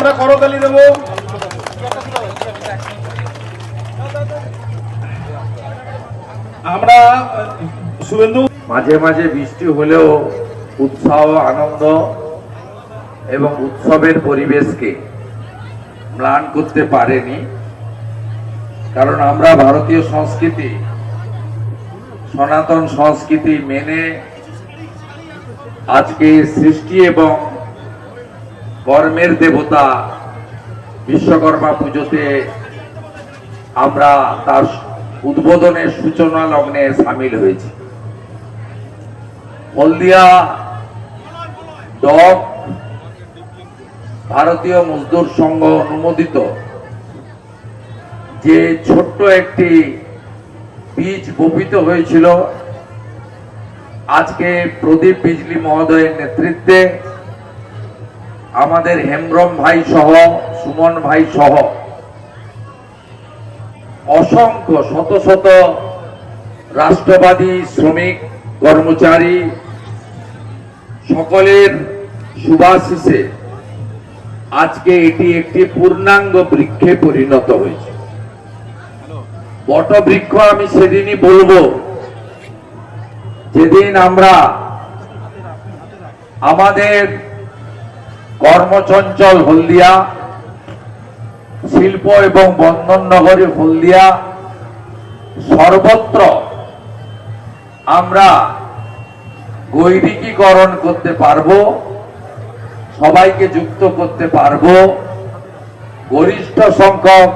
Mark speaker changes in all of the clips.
Speaker 1: আমরা করতালি দেব। আমরা, শুভেন্দু।
Speaker 2: মাঝে মাঝে বৃষ্টি হলেও উৎসাহ, আনন্দ এবং উৎসবের পরিবেশকে ম্লান করতে পারেনি। কারণ আমরা ভারতীয় সংস্কৃতি, সনাতন সংস্কৃতি মেনে আজকে সৃষ্টি এবং কর্মের দেবতা বিশ্বকর্মা পুজোতে আমরা তার উদ্বোধনের সূচনা লগ্নে সামিল হয়েছি। হলদিয়া ডক ভারতীয় মজদুর সংঘ অনুমোদিত যে ছোট্ট একটি বীজ বপিত হয়েছিল, আজকে প্রদীপ বিজলি মহোদয়ের নেতৃত্বে আমাদের হেমব্রম ভাই সহ, সুমন ভাই সহ, অসংখ্য শত শত রাষ্ট্রবাদী শ্রমিক, কর্মচারী, সকলের সুভাশিসে আজকে এটি একটি পূর্ণাঙ্গ বৃক্ষে পরিণত হয়েছে। বট বৃক্ষ আমি সেদিনই বলব, যেদিন আমরা আমাদের কর্মচঞ্চল হলদিয়া, শিল্প এবং বন্ধন নগরী হলদিয়া। সর্বত্র আমরা গৈরিকীকরণ করতে পারব, সবাইকে যুক্ত করতে পারব। গরিষ্ঠ সংখ্যক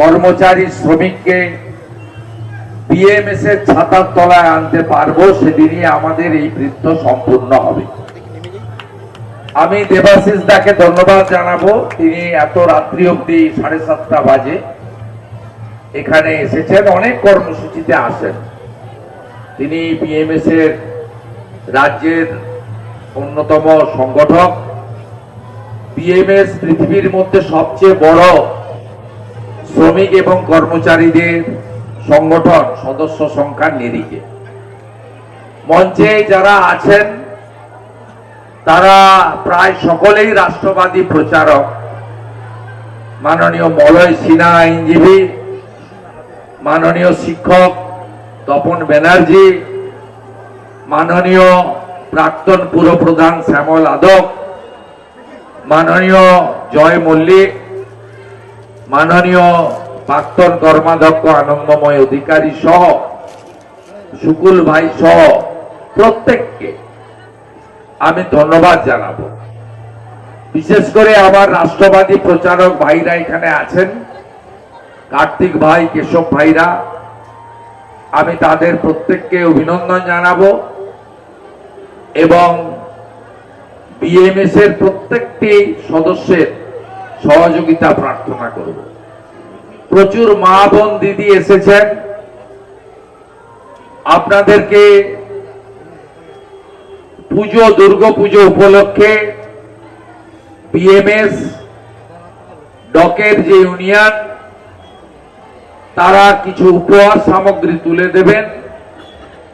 Speaker 2: কর্মচারী শ্রমিককে বিএমএস এর ছাতার তলায় আনতে পারব, সেদিনই আমাদের এই বৃত্ত সম্পূর্ণ হবে। আমি দেবাশিস দাকে ধন্যবাদ জানাব। তিনি এত রাত্রি অবধি সাড়ে সাতটা বাজে। এখানে এসেছেন, অনেক কর্মসূচিতে আসেন তিনি বিএমএস এর রাজ্যের অন্যতম সংগঠক। বিএমএস পৃথিবীর মধ্যে সবচেয়ে বড় শ্রমিক এবং কর্মচারীদের সংগঠন, সদস্য সংখ্যার নিরিখে। মঞ্চে যারা আছেন তারা প্রায় সকলেই রাষ্ট্রবাদী প্রচারক। মাননীয় মলয় সিনহা আইনজীবী, মাননীয় শিক্ষক তপন ব্যানার্জি, মাননীয় প্রাক্তন পুরপ্রধান শ্যামল আদক, মাননীয় জয় মল্লিক, মাননীয় প্রাক্তন কর্মাধ্যক্ষ আনন্দময় অধিকারী সহ শুকুল ভাই সহ প্রত্যেককে। আমি ধন্যবাদ জানাব। বিশেষ করে আমার রাষ্ট্রবাদী প্রচারক ভাইরা এখানে আছেন, কার্তিক ভাই, কেশব ভাইরা। আমি তাদের প্রত্যেককে অভিনন্দন জানাব এবং বিএমএস এর প্রত্যেকটি সদস্যের সহযোগিতা প্রার্থনা করব। প্রচুর মা বোন দিদি এসেছেন। আপনাদেরকে পুজো, দুর্গা পুজো উপলক্ষে বিএমএস ডকের যে ইউনিয়ন তারা কিছু উপহার সামগ্রী তুলে দেবেন।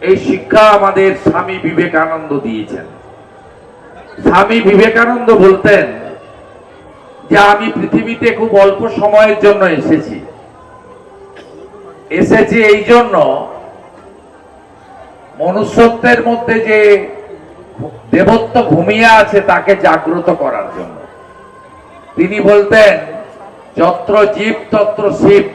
Speaker 2: এই শিক্ষা আমাদের স্বামী বিবেকানন্দ দিয়েছেন। স্বামী বিবেকানন্দ বলতেন যে, আমি পৃথিবীতে খুব অল্প সময়ের জন্য এসেছি। এসেছি এই জন্য মনুষ্যত্বের মধ্যে যে দেবত্ব ঘুমিয়ে আছে তাকে জাগ্রত করার জন্য। তিনি বলতেন যত্র জীব তত্র শিব।